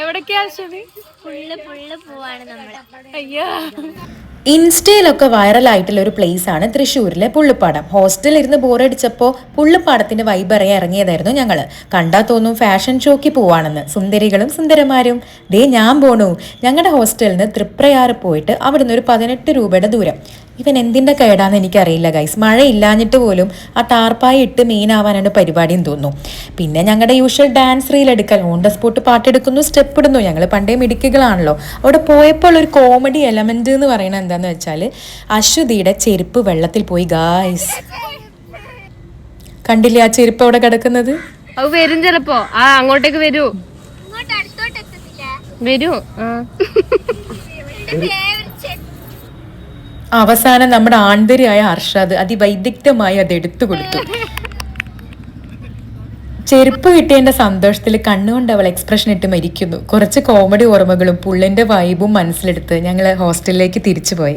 എവിടൊക്കെയാ Aswathy full full പോവാണ് നമ്മൾ. അയ്യോ. ഇൻസ്റ്റയിലൊക്കെ വൈറലായിട്ടുള്ള ഒരു പ്ലേസ് ആണ് തൃശ്ശൂരിലെ പുള്ളിപ്പാടം. ഹോസ്റ്റലിൽ ഇരുന്ന് ബോറടിച്ചപ്പോൾ പുള്ളിപ്പാടത്തിന്റെ വൈബ് അറിയാൻ ഇറങ്ങിയതായിരുന്നു ഞങ്ങൾ കണ്ടാ തോന്നും ഫാഷൻ ഷോക്ക് പോവാണെന്ന്. സുന്ദരികളും സുന്ദരമാരും ദേ ഞാൻ പോണു. ഞങ്ങളുടെ ഹോസ്റ്റലിൽ നിന്ന് തൃപ്രയാറ് പോയിട്ട് അവിടുന്ന് ഒരു പതിനെട്ട് രൂപയുടെ ദൂരം. ഇവൻ എന്തിന്റെ കേടാന്ന് എനിക്കറിയില്ല ഗൈസ് മഴ ഇല്ലാഞ്ഞിട്ട് പോലും ആ ടാർപ്പായി ഇട്ട് മെയിനാവാനാണ് പരിപാടിയും തോന്നുന്നു. പിന്നെ ഞങ്ങളുടെ യൂഷ്വൽ ഡാൻസ് റീൽ എടുക്കൽ ഓൺ ദ സ്പോട്ട് പാട്ടെടുക്കുന്നു സ്റ്റെപ്പ് ഇടുന്നു. ഞങ്ങൾ പണ്ടേ മിടുക്കുകളാണല്ലോ. അവിടെ പോയപ്പോൾ ഒരു കോമഡി എലമെന്റ് എന്ന് പറയുന്നത് എന്താന്ന് വെച്ചാൽ അശ്വതിയുടെ ചെരുപ്പ് വെള്ളത്തിൽ പോയി ഗായ്സ് കണ്ടില്ലേ ആ ചെരുപ്പ് അവിടെ കിടക്കുന്നത്? അത് വരും ചിലപ്പോ. ആ അങ്ങോട്ടേക്ക് വരൂ. വരൂ. ആ. അവസാനം നമ്മുടെ ആന്തരിയായ അർഷാദ് അതിവൈദഗ്ധ്യമായി അത് എടുത്തു കൊടുത്തു. ചെരുപ്പ് കിട്ടിയതിന്റെ സന്തോഷത്തിൽ കണ്ണുകൊണ്ട് അവൾ എക്സ്പ്രഷൻ ഇട്ട് മരിക്കുന്നു. കുറച്ച് കോമഡി ഓർമ്മകളും പുള്ളിന്റെ വൈബും മനസ്സിലെടുത്ത് ഞങ്ങൾ ഹോസ്റ്റലിലേക്ക് തിരിച്ചു പോയി